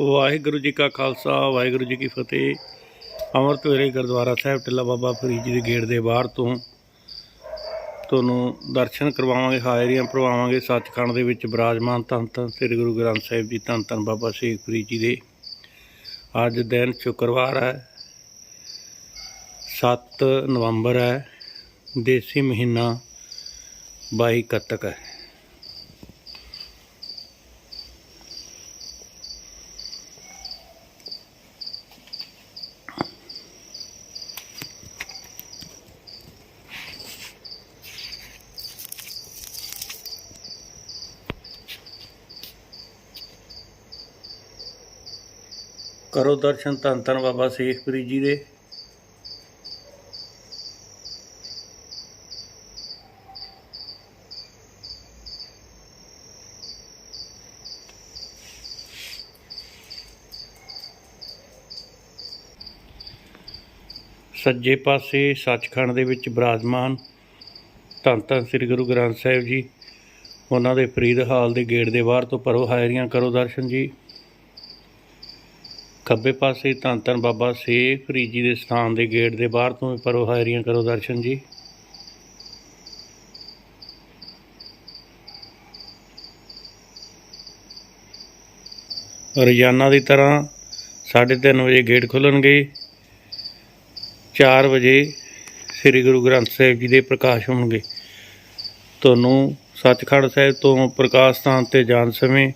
ਵਾਹਿਗੁਰੂ ਜੀ ਕਾ ਖਾਲਸਾ, ਵਾਹਿਗੁਰੂ ਜੀ ਕੀ ਫਤਿਹ। ਅੰਮ੍ਰਿਤ ਵੇਲੇ ਗੁਰਦੁਆਰਾ ਸਾਹਿਬ ਟਿੱਲਾ ਬਾਬਾ ਫਰੀਦ ਜੀ ਦੇ ਗੇਟ ਦੇ ਬਾਹਰ ਤੋਂ ਤੁਹਾਨੂੰ ਦਰਸ਼ਨ ਕਰਵਾਵਾਂਗੇ, ਹਾਜ਼ਰੀਆਂ ਭਰਵਾਵਾਂਗੇ। ਸੱਚਖੰਡ ਦੇ ਵਿੱਚ ਬਿਰਾਜਮਾਨ ਧੰਨ ਧੰਨ ਸ੍ਰੀ ਗੁਰੂ ਗ੍ਰੰਥ ਸਾਹਿਬ ਜੀ, ਧੰਨ ਧੰਨ ਬਾਬਾ ਸ਼ੇਖ ਫਰੀਦ ਜੀ ਦੇ। ਅੱਜ ਦਿਨ ਸ਼ੁੱਕਰਵਾਰ ਹੈ 7 ਨਵੰਬਰ ਹੈ, ਦੇਸੀ ਮਹੀਨਾ 22 ਕੱਤਕ ਹੈ। ਕਰੋ ਦਰਸ਼ਨ ਧੰਨ ਧੰਨ ਬਾਬਾ ਸ਼ੇਖ ਜੀ ਦੇ। ਸੱਜੇ ਪਾਸੇ ਸੱਚਖੰਡ ਦੇ ਵਿੱਚ ਬਿਰਾਜਮਾਨ ਧੰਨ ਧੰਨ ਸ੍ਰੀ ਗੁਰੂ ਗ੍ਰੰਥ ਸਾਹਿਬ ਜੀ, ਉਹਨਾਂ ਦੇ ਫਰੀਦ ਹਾਲ ਦੇ ਗੇਟ ਦੇ ਬਾਹਰ ਤੋਂ ਭਰੋ ਹਾਜ਼ਰੀਆਂ ਕਰੋ ਦਰਸ਼ਨ ਜੀ। ਖੱਬੇ ਪਾਸੇ ਧੰਨ ਧੰਨ ਬਾਬਾ ਸ਼ੇਖ ਫਰੀਦ ਜੀ ਦੇ ਸਥਾਨ ਦੇ ਗੇਟ ਦੇ ਬਾਹਰ ਤੋਂ ਵੀ ਪਰੋ ਹਾਜ਼ਰੀਆਂ ਕਰੋ ਦਰਸ਼ਨ ਜੀ। ਰੋਜ਼ਾਨਾ ਦੀ ਤਰ੍ਹਾਂ 3:30 ਵਜੇ ਗੇਟ ਖੁੱਲਣਗੇ। 4 ਵਜੇ ਸ੍ਰੀ ਗੁਰੂ ਗ੍ਰੰਥ ਸਾਹਿਬ ਜੀ ਦੇ ਪ੍ਰਕਾਸ਼ ਹੋਣਗੇ। ਤੁਹਾਨੂੰ ਸੱਚਖੰਡ ਸਾਹਿਬ ਤੋਂ ਪ੍ਰਕਾਸ਼ ਸਥਾਨ ਤੇ ਜਾਣ ਸਮੇਂ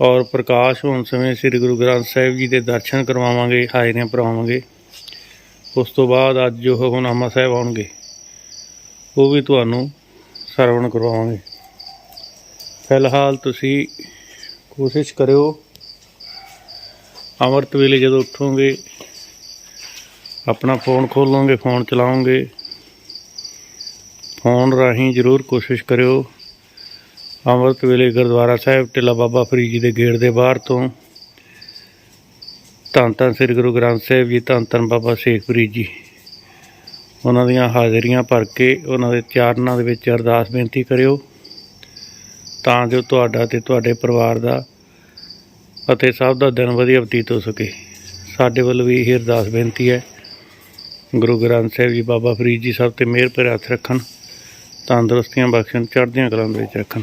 ਔਰ ਪ੍ਰਕਾਸ਼ ਹੋਣ ਸਮੇਂ ਸ੍ਰੀ ਗੁਰੂ ਗ੍ਰੰਥ ਸਾਹਿਬ ਜੀ ਦੇ ਦਰਸ਼ਨ ਕਰਵਾਵਾਂਗੇ, ਹਾਜ਼ਰੀਆਂ ਭਰਵਾਵਾਂਗੇ ਉਸ ਤੋਂ ਬਾਅਦ ਅੱਜ ਜੋ ਹੁਕਮਨਾਮਾ ਸਾਹਿਬ ਆਉਣਗੇ, ਉਹ ਵੀ ਤੁਹਾਨੂੰ ਸਰਵਣ ਕਰਵਾਵਾਂਗੇ। ਫਿਲਹਾਲ ਤੁਸੀਂ ਕੋਸ਼ਿਸ਼ ਕਰਿਓ, ਅੰਮ੍ਰਿਤ ਵੇਲੇ ਜਦੋਂ ਉੱਠੋਗੇ, ਆਪਣਾ ਫੋਨ ਖੋਲੋਗੇ, ਫੋਨ ਚਲਾਓਗੇ। ਫੋਨ ਰਾਹੀਂ ਜ਼ਰੂਰ ਕੋਸ਼ਿਸ਼ ਕਰਿਓ। ਅੰਮ੍ਰਿਤ ਵੇਲੇ ਗੁਰਦੁਆਰਾ ਸਾਹਿਬ, ਟਿੱਲਾ ਬਾਬਾ ਫਰੀਦ ਜੀ ਦੇ ਗੇਟ ਦੇ ਬਾਹਰ ਤੋਂ ਧੰਨ ਧੰਨ ਸ੍ਰੀ ਗੁਰੂ ਗ੍ਰੰਥ ਸਾਹਿਬ ਜੀ, ਧੰਨ ਧੰਨ ਬਾਬਾ ਸ਼ੇਖ ਫਰੀਦ ਜੀ। ਉਹਨਾਂ ਦੀਆਂ ਹਾਜ਼ਰੀਆਂ ਭਰ ਕੇ ਉਹਨਾਂ ਦੇ ਚਾਰਨਾਂ ਦੇ ਵਿੱਚ ਅਰਦਾਸ ਬੇਨਤੀ ਕਰਿਓ ਤਾਂ ਜੋ ਤੁਹਾਡਾ ਤੇ ਤੁਹਾਡੇ ਪਰਿਵਾਰ ਦਾ ਅਤੇ ਸਭ ਦਾ ਦਿਨ ਵਧੀਆ ਬਤੀਤ ਹੋ ਸਕੇ। ਸਾਡੇ ਵੱਲੋਂ ਵੀ ਇਹ ਅਰਦਾਸ ਬੇਨਤੀ ਹੈ। ਗੁਰੂ ਗ੍ਰੰਥ ਸਾਹਿਬ ਜੀ, ਬਾਬਾ ਫਰੀਦ ਜੀ ਸਭ ਤੇ ਮਿਹਰ ਭਰਿਆ ਹੱਥ ਰੱਖਣ, ਤੰਦਰੁਸਤੀਆਂ ਬਖਸ਼ਣ, ਚੜ੍ਹਦੀਆਂ ਕਲਾਂ ਦੇ ਵਿੱਚ ਰੱਖਣ।